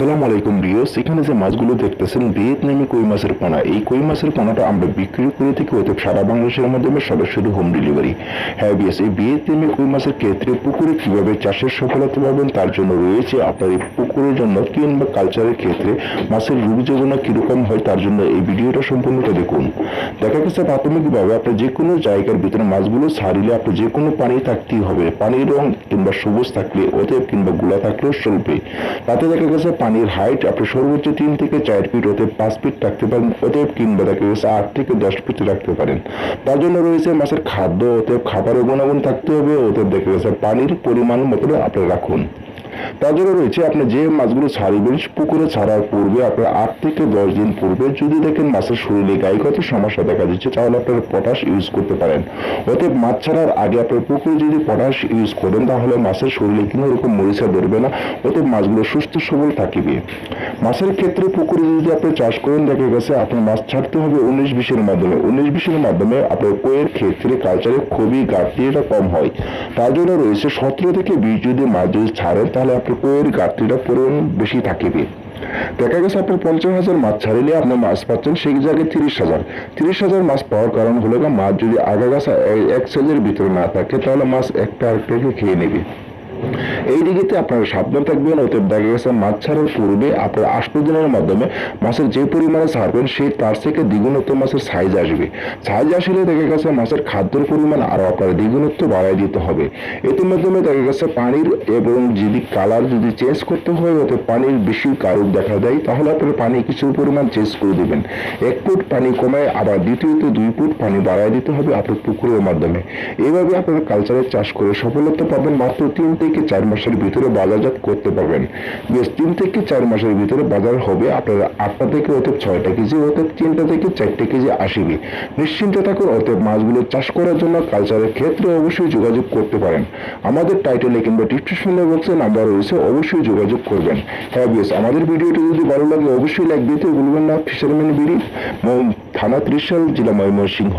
আসসালামু আলাইকুম রিওস এখানে যে মাছগুলো দেখতেছেন, ভিয়েতনামি কই মাছের পোনা। এই কই মাছের পোনাটা আমরা বিক্রি করে থাকি অতএব সারা বাংলাদেশের মাধ্যমে সরাসরি হোম ডেলিভারি হ্যাঁ বিএস এই ভিয়েতনামি কই মাছের ক্ষেত্রে পুকুরে কীভাবে চাষের সফলতা পাবেন, তার জন্য রয়েছে আপনার এই পুকুরের জন্য কিংবা কালচারের ক্ষেত্রে মাছের রূপ যোজনা কীরকম হয়, তার জন্য এই ভিডিওটা সম্পূর্ণটা দেখুন। দেখা গেছে প্রাথমিকভাবে আপনার যে কোনো জায়গার ভিতরে মাছগুলো ছাড়িলে আপনার যে কোনো পানি থাকতেই হবে। পানির রং কিংবা সবুজ থাকলে অতএব কিংবা গুলা থাকলেও চলবে। তাতে দেখা গেছে পানির হাইট আপনি সর্বোচ্চ তিন থেকে চার ফিট অতএব পাঁচ ফিট রাখতে পারেন অতএব কিংবা দেখা গেছে আট থেকে দশ ফিট রাখতে পারেন। তার জন্য রয়েছে মাছের খাদ্য অতএব খাবারের গুণাগুণ থাকতে হবে অতএব দেখা গেছে পানির পরিমাণ মতো আপনি রাখুন। জন্য রয়েছে আপনি যে মাছগুলো ছাড়িবেন, পুকুরে ছাড়ার পূর্বে আপনার আট থেকে দশ দিন পূর্বে যদি দেখেন মাছের শরীরে গায়িকত সমস্যা দেখা দিচ্ছে, তাহলে আপনারা পটাশ ইউজ করতে পারেন। অতএব মাছ ছাড়ার আগে আপনার পুকুরে যদি পটাশ ইউজ করেন, তাহলে মাছের শরীরে কোনো রকম মরিচা ধরবে না। অতএব মাছগুলো সুস্থ সবল থাকিবে। মাছের ক্ষেত্রে পুকুরে যদি আপনি চাষ করেন, দেখা গেছে আপনার মাছ ছাড়তে হবে উনিশ বিশের মাধ্যমে। উনিশ বিশের মাধ্যমে আপনার কোয়ের ক্ষেত্রে কালচারে খুবই ঘাটতি এটা কম হয়। তার জন্য রয়েছে সতেরো থেকে বিশ যদি মাছ যদি ছাড়েন, তাহলে আপনার কোয়ের ঘাটতিটা পরিমাণ বেশি থাকিবে। দেখা গেছে আপনার পঞ্চাশ হাজার মাছ ছাড়িলে আপনি মাছ পাচ্ছেন, সেই জায়গায় তিরিশ হাজার। তিরিশ হাজার মাছ পাওয়ার কারণ হলো মাছ যদি আগাগাছা এক সাইজের ভিতরে না থাকে, তাহলে মাছ একটা আরেকটাকে খেয়ে নেবে। এই দিকেতে আপনারা সাবধান থাকবেন, অতএব দেখা গেছে মাছ ছাড়ার পূর্বে আপনার আষ্টদিনের মাধ্যমে মাছের যে পরিমাণে ছাড়বেন সেই তার থেকে দ্বিগুণত্ব মাছের সাইজ আসবে। সাইজ আসলে দেখা গেছে মাছের খাদ্যের পরিমাণ আরও আপনার দ্বিগুণত্ব বাড়াই দিতে হবে। এর মাধ্যমে দেখা গেছে পানির এবং যদি কালার যদি চেঞ্জ করতে হয়, অতএব পানির বেশি কারুক দেখা দেয়, তাহলে আপনার পানি কিছু পরিমাণ চেঞ্জ করে দেবেন। এক ফুট পানি কমায় আবার দ্বিতীয়ত দুই ফুট পানি বাড়াই দিতে হবে আপনার পুকুরের মাধ্যমে। এইভাবে আপনারা কালচারের চাষ করে সফলতা পাবেন মাত্র তিন থেকে চার মাসের ভিতরে বাজারজাত করতে পারবেন। বেশ, তিন থেকে চার মাসের ভিতরে বাজার হবে আপনার আটটা থেকে অতএব ছয়টা কেজি, অতএব তিনটা থেকে চারটে কেজি আসিবে নিশ্চিন্ত থাকুন, অতএব মাছগুলো চাষ করার জন্য কালচারের ক্ষেত্রে অবশ্যই যোগাযোগ করতে পারেন। আমাদের টাইটেলে কিংবা ডিসক্রিপশনে বক্সে নাম্বার রয়েছে, অবশ্যই যোগাযোগ করবেন। হ্যাঁ বেশ, আমাদের ভিডিওটি যদি ভালো লাগে, অবশ্যই লাইক দিতে ভুলবেন না। ফিশারম্যান বিড়ি থানা ত্রিশাল, জেলা ময়মনসিংহ।